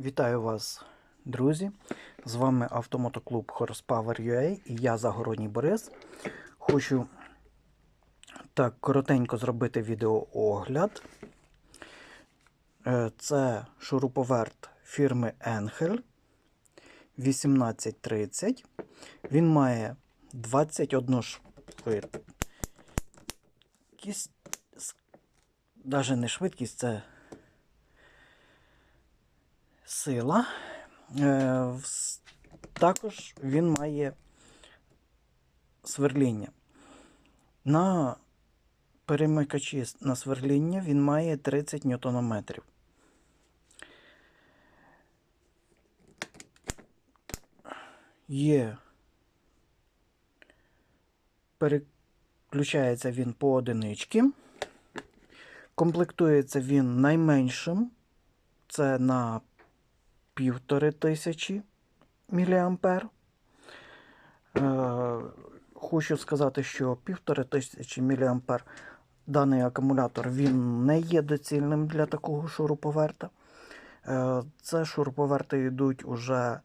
Вітаю вас, друзі! З вами автомотоклуб Horsepower.ua і я Загородній Борис. Хочу так коротенько зробити відеоогляд. Е, Це шуруповерт фірми Engel 1830. Він має 21 швидкість. Навіть не швидкість, це сила. Е, Також він має сверління. На перемикачі на сверління він має 30 ньютонометрів. Є. Переключається він по одинички. Комплектується він найменшим. Це на півтори тисячі міліампер. Е, хочу сказати, що півтори тисячі міліампер даний акумулятор він не є доцільним для такого шуруповерта. Е, це шуруповерти йдуть уже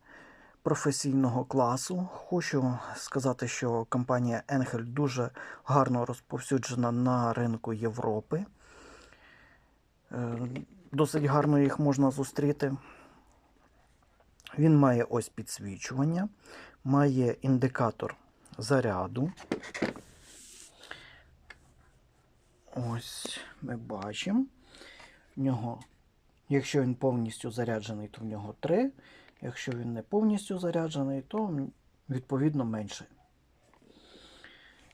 професійного класу. Хочу сказати, що компанія Engel дуже гарно розповсюджена на ринку Європи. Е, Досить гарно їх можна зустріти. Він має ось підсвічування, має індикатор заряду. Ось ми бачимо. В нього, якщо він повністю заряджений, то в нього 3. Якщо він не повністю заряджений, то відповідно менше.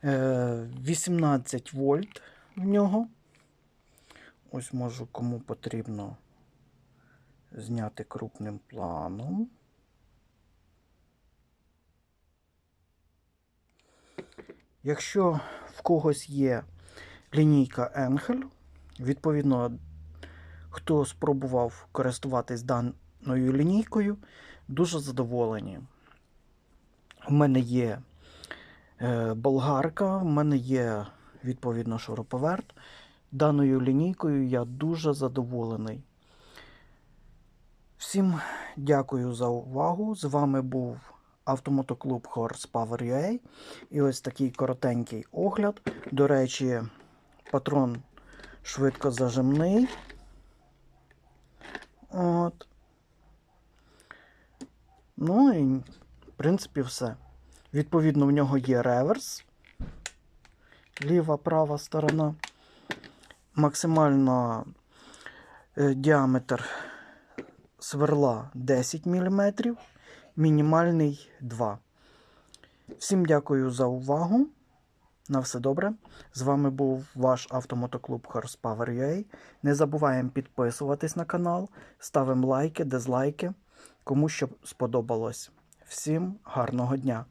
Е, 18 вольт в нього. Ось можу кому потрібно зняти крупним планом. Якщо в когось є лінійка Engel, відповідно, хто спробував користуватись даною лінійкою, дуже задоволені. У мене є е, болгарка, в мене є відповідно шуруповерт. Даною лінійкою я дуже задоволений. Всім дякую за увагу. З вами був автомотоклуб Horsepower.ua і ось такий коротенький огляд. До речі, патрон швидкозажимний. От. Ну і, в принципі, все. Відповідно, в нього є реверс. Ліва, права сторона. Максимально е, діаметр сверла 10 мм, мінімальний 2. Всім дякую за увагу. На все добре. З вами був ваш автомотоклуб Horsepower.ua. Не забуваємо підписуватись на канал, ставимо лайки, дизлайки, кому що сподобалось. Всім гарного дня!